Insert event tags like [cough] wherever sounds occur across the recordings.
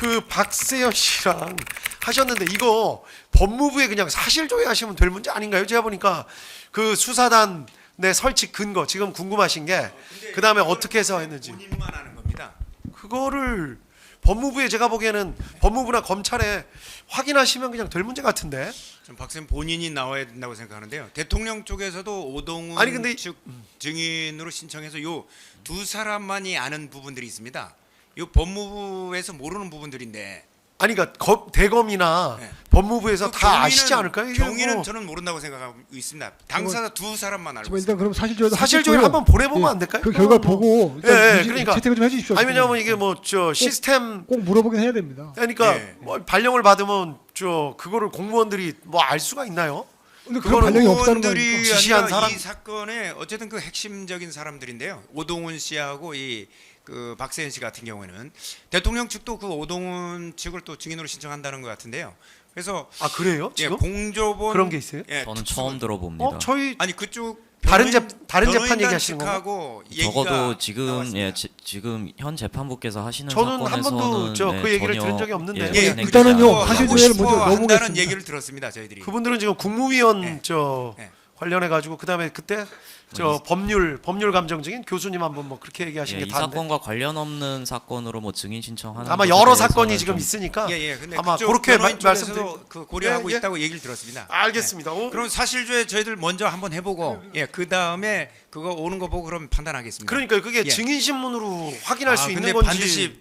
그 박세현 씨랑 하셨는데 이거 법무부에 그냥 사실 조회하시면 될 문제 아닌가요? 제가 보니까 그 수사단 내 설치 근거 지금 궁금하신 게 그 다음에 어떻게 해서 했는지 본인만 하는 겁니다. 그거를 법무부에 제가 보기에는 법무부나 검찰에 확인하시면 그냥 될 문제 같은데 전 박쌤 본인이 나와야 된다고 생각하는데요. 대통령 쪽에서도 오동훈 아니, 근데- 측 증인으로 신청해서 요 두 사람만이 아는 부분들이 있습니다. 요 법무부에서 모르는 부분들인데 아니 그러니까 거- 대검이나 네. 법무부에서 그다 경위는- 아시지 않을까요? 이게 경위는 뭐 저는 모른다고 생각하고 있습니다. 당사자 두 사람만 알고 지금 있습니다. 일단 그럼 사실조회도 사실조회 하셨고요. 한번 보내보면 예, 안 될까요? 그 결과 뭐, 뭐. 보고 예, 일단 예, 유지- 그러니까. 채택을 좀 해주십시오. 아니 왜냐면 이게 뭐 저 시스템 꼭 물어보긴 해야 됩니다. 그러니까 예. 뭐 발령을 받으면 저 그거를 공무원들이 뭐 알 수가 있나요? 근데 그런 그거는 반영이 없다는 거니까. 지시한 사람? 이 사건의 어쨌든 그 핵심적인 사람들인데요. 오동훈 씨하고 이 그 박세현 씨 같은 경우에는 대통령 측도 그 오동훈 측을 또 증인으로 신청한다는 것 같은데요. 그래서 아 그래요? 예, 지금 공조본 그런 게 있어요? 예, 저는 특수- 처음 들어봅니다. 어 저희 아니 그쪽 다른 변호인- 재- 다른 재판 변호인단 얘기하시는? 측하고 얘기가 적어도 지금 나왔습니다. 예 지, 지금 현 재판부께서 하시는 저는 한 번도 사건에서는 저 네, 그 얘기를 전혀, 들은 적이 없는데. 예, 예, 진행되지 일단은요, 않았고 뭐 사실 하고 싶어 먼저 한다는. 얘기를 들었습니다. 저희들이. 그분들은 지금 국무위원 네. 저 네. 관련해 가지고 그다음에 그때 저 법률 법률 감정적인 교수님 한번 뭐 그렇게 얘기하신 예, 게이 다인데 사건과 관련 없는 사건으로 뭐 증인 신청하는 아마 것에 여러 대해서는 사건이 지금 좀 있으니까 예, 예. 근데 아마 그렇게 말씀드리- 그 고려하고 예, 예. 있다고 얘기를 들었습니다. 알겠습니다. 어, 예. 그럼 사실조회 저희들 먼저 한번 해보고 예, 그 다음에 그거 오는 거 보고 그럼 판단하겠습니다. 그러니까 그게 예. 증인 신문으로 확인할 아, 수 근데 있는 건지 반드시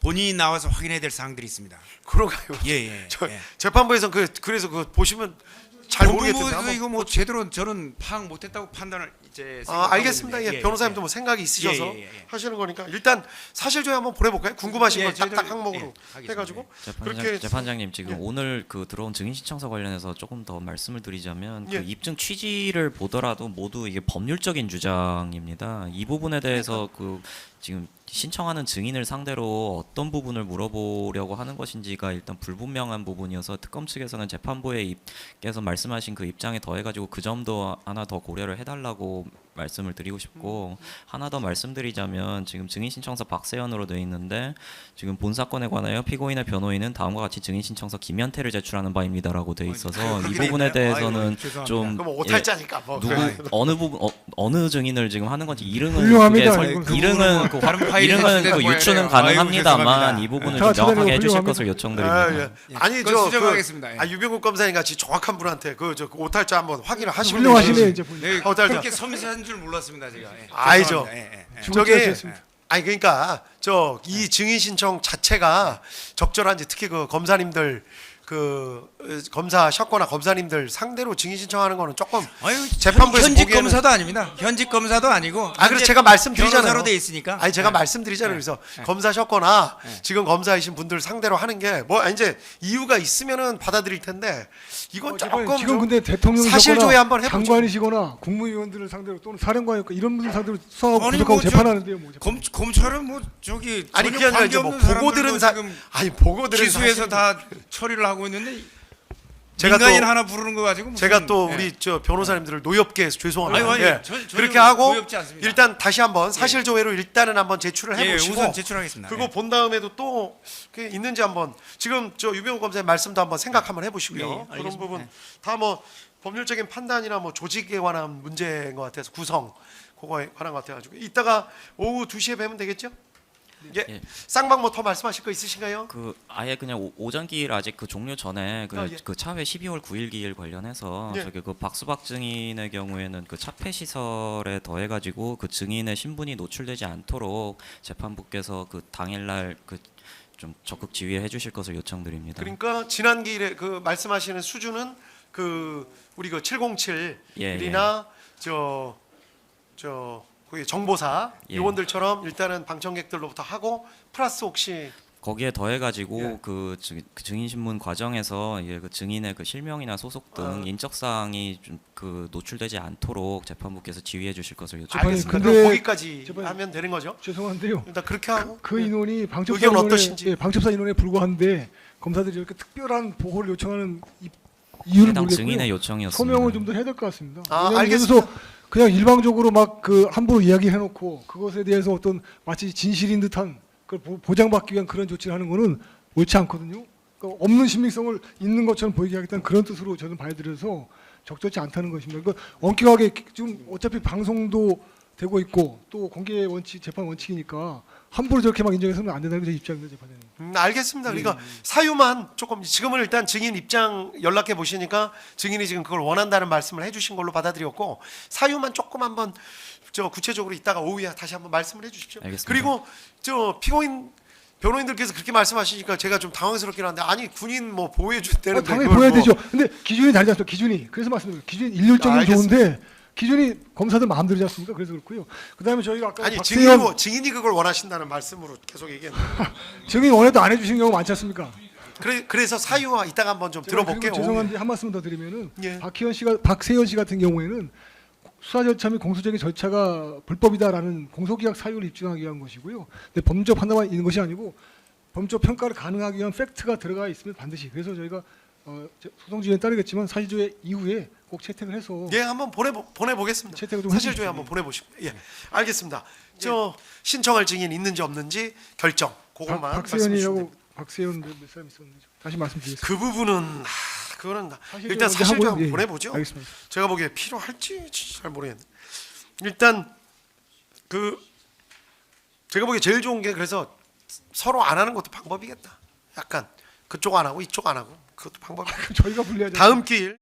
본인이 나와서 확인해야 될 사항들이 있습니다. 그런가요? 예, 예. 저 예. 재판부에서 그 그래서 그 보시면 잘 모르겠던데 법무부에서 한번 이거 뭐 제대로 저는 파악 못했다고 판단을 이제 아, 알겠습니다. 예, 있는데. 변호사님도 뭐 생각이 있으셔서 예, 예, 예, 예. 하시는 거니까 일단 사실조회 한번 보내볼까요? 궁금하신 예, 거 딱딱 저희들- 항목으로 예. 해가지고 재판장, 그렇게 재판장님 지금 예. 오늘 그 들어온 증인 신청서 관련해서 조금 더 말씀을 드리자면 예. 그 입증 취지를 보더라도 모두 이게 법률적인 주장입니다. 이 부분에 대해서 그 지금 신청하는 증인을 상대로 어떤 부분을 물어보려고 하는 것인지가 일단 불분명한 부분이어서 특검 측에서는 재판부의 입께서 말씀하신 그 입장에 더해가지고 그 점도 하나 더 고려를 해달라고 말씀을 드리고 싶고 하나 더 말씀드리자면 지금 증인 신청서 박세현으로 되어 있는데 지금 본 사건에 관하여 피고인의 변호인은 다음과 같이 증인 신청서 김현태를 제출하는 바입니다라고 되어 있어서 이 부분에? 대해서는. 좀 그럼 예, 오탈자니까 뭐 누구. 어느 부분 어, 어느 증인을 지금 하는 건지 이름은 훌륭합니다. 그게 이건 설, 이름은 그 다른 파일이 이름은 그때 유추는? 아이고, 가능합니다만 죄송합니다. 이 부분을 자, 좀 명확하게 저는 해주실 훌륭합니다. 것을 요청드립니다. 아, 예. 아니 그건 저 수정하겠습니다. 예. 그, 아, 유병국 검사님 같이 정확한 분한테 그 저 오탈자 한번 확인을 하시면 훌륭하시네요 되지. 이제 보니까. 네, 오탈자. 그렇게 섬세한 줄 몰랐습니다 제가. 예. 아니죠. 죄송합니다. 예, 예, 예. 저기 뻔했습니다. 아니 그러니까 저 이 증인 신청 자체가 적절한지 특히 그 검사님들 그 어, 검사셨거나 검사님들 상대로 증인 신청하는 거는 조금 아유, 재판부에서 현직 보기에는- 검사도 아닙니다. 현직 검사도 아니고. 아 그래서 제가 말씀드리잖아요. 변호사로 돼 있으니까. 아니 제가 네. 말씀드리잖아요. 네. 그래서 네. 검사 셨거나 네. 지금 검사이신 분들 상대로 하는 게 뭐 이제 이유가 있으면은 받아들일 텐데 이건 어, 조금 지금 좀 근데 대통령이거나 사실조회 한번 해보죠. 장관이시거나 국무위원들을 상대로 또는 사령관이거나 이런 분들 상대로 수사하고 아니, 구속하고 뭐 저- 재판하는데요. 뭐. 검 검찰은 뭐 저기 아니 전혀 그게 아니라 이제 뭐 관계없는 보고 들은 사 지금 아니 보고 들은 기수에서 사실 다 처리를 하고 있는데 제가 민간인 또- 하나 부르는 거 가지고 무슨- 제가 또 예. 우리 저 변호사님들을 노엽게 해서 죄송합니다. 아니, 아니, 예. 전- 전혀 그렇게 하고 노엽지 않습니다. 일단 다시 한번 사실 조회로 일단은 한번 제출을 예, 해보시고 우선 제출하겠습니다. 그리고 예. 본 다음에도 또 그게 있는지 한번 지금 저 유병우 검사님 말씀도 한번 생각 한번 해보시고요. 예, 예, 그런. 부분 예. 다뭐 법률적인 판단이나 뭐 조직에 관한 문제인 것 같아서 구성 그거에 관한 것 같아가지고 이따가 오후 2 시에 뵈면 되겠죠? 예. 예. 쌍방 뭐 더 말씀하실 거 있으신가요? 그 아예 그냥 오, 오전 기일 아직 그 종료 전에 그, 아, 예. 그 차회 12월 9일 기일 관련해서 예. 저기 그 박수박 증인의 경우에는 그 차폐 시설에 더해 가지고 그 증인의 신분이 노출되지 않도록 재판부께서 그 당일날 그 좀 적극 지휘해 주실 것을 요청드립니다. 그러니까 지난 기일에 그 말씀하시는 수준은 그 우리 그 707이나 예, 저저 거기 정보사 예. 요원들처럼 일단은 방청객들로부터 하고 플러스 혹시 거기에 더해 가지고 예. 그, 증- 그 증인 신문 과정에서 이게 그 증인의 그 실명이나 소속 등 아. 인적 사항이 좀 그 노출되지 않도록 재판부께서 지휘해 주실 것을 요청. 재판이 알겠습니다. 근데- 그럼 거기까지 재판이- 하면 되는 거죠? 죄송한데요. 일단 그렇게 하고 그 예. 인원이 방첩사 의견 인원에, 어떠신지? 예, 방첩사 인원에 불과한데 검사들이 이렇게 특별한 보호를 요청하는 이, 이유는 해당 모르겠고요. 증인의 요청이었습니다. 소명을 좀 더 해야 될 것 같습니다. 아, 왜냐면 알겠습니다. 여기서 그냥 일방적으로 막 그 함부로 이야기해놓고 그것에 대해서 어떤 마치 진실인 듯한 그걸 보- 보장받기 위한 그런 조치를 하는 거는 옳지 않거든요. 그러니까 없는 신빙성을 있는 것처럼 보이게 하겠다는 그런 뜻으로 저는 봐드려서 적절치 않다는 것입니다. 그러니까 엄격하게 지금 어차피 방송도 되고 있고 또 공개 원칙 재판 원칙이니까 함부로 저렇게 막 인정해서는 안 된다는 게 제 입장입니다, 재판장님. 음, 알겠습니다. 그러니까 사유만 조금 지금은 일단 증인 입장 연락해 보시니까 증인이 지금 그걸 원한다는 말씀을 해주신 걸로 받아들였고 사유만 조금 한번 저 구체적으로 이따가 오후에 다시 한번 말씀을 해주십시오. 알겠습니다. 그리고 저 피고인 변호인들께서 그렇게 말씀하시니까 제가 좀 당황스럽긴 한데 아니 군인 뭐 보호해 줄 때는 아, 당연히 보여야 되죠. 근데 기준이 다르지 않습니까? 기준이. 그래서 말씀드려요. 기준이 일률적이면 아, 알겠습니다. 좋은데 기준이 검사들 마음대로지 않습니까? 그래서 그렇고요. 그다음에 저희가 아까 아니 증인이 증인이 그걸 원하신다는 말씀으로 계속 얘기했는데 [laughs] 증인 원해도 안 해주신 경우 많지 않습니까? 그래, 그래서 사유와 이따가 한번 좀 들어볼게요. 죄송한데 한 말씀 더 드리면은 예. 박희원 씨가 박세현 씨 같은 경우에는 수사 절차 및 공소적인 절차가 불법이다라는 공소기각 사유를 입증하기 위한 것이고요. 근데 범죄 판단만 있는 것이 아니고 범죄 평가를 가능하기 위한 팩트가 들어가 있으면 반드시 그래서 저희가 어, 소송 지휘에 따르겠지만 사실조회 이후에 꼭 채택을 해서 예, 한번 보내 보내 보겠습니다. 채택을 좀 사실 해주십시오. 조회 한번 보내 보시고. 예. 알겠습니다. 저 신청할 증인 있는지 없는지 결정. 박, 그것만 말씀해 주시면 박세현이라고 됩니다. 박세현 몇 사람 있었는지 다시 말씀드리겠습니다. 그 부분은 하, 그거는 사실조회 일단 먼저 사실 조회 하고요. 한번 예, 보내 보죠. 알겠습니다. 제가 보기에 필요할지 잘 모르겠네. 일단 그 제가 보기에 제일 좋은 게 그래서 서로 안 하는 것도 방법이겠다. 약간 그쪽 안 하고 이쪽 안 하고 그것도 방법이. 저희가 불리하죠. 다음 기일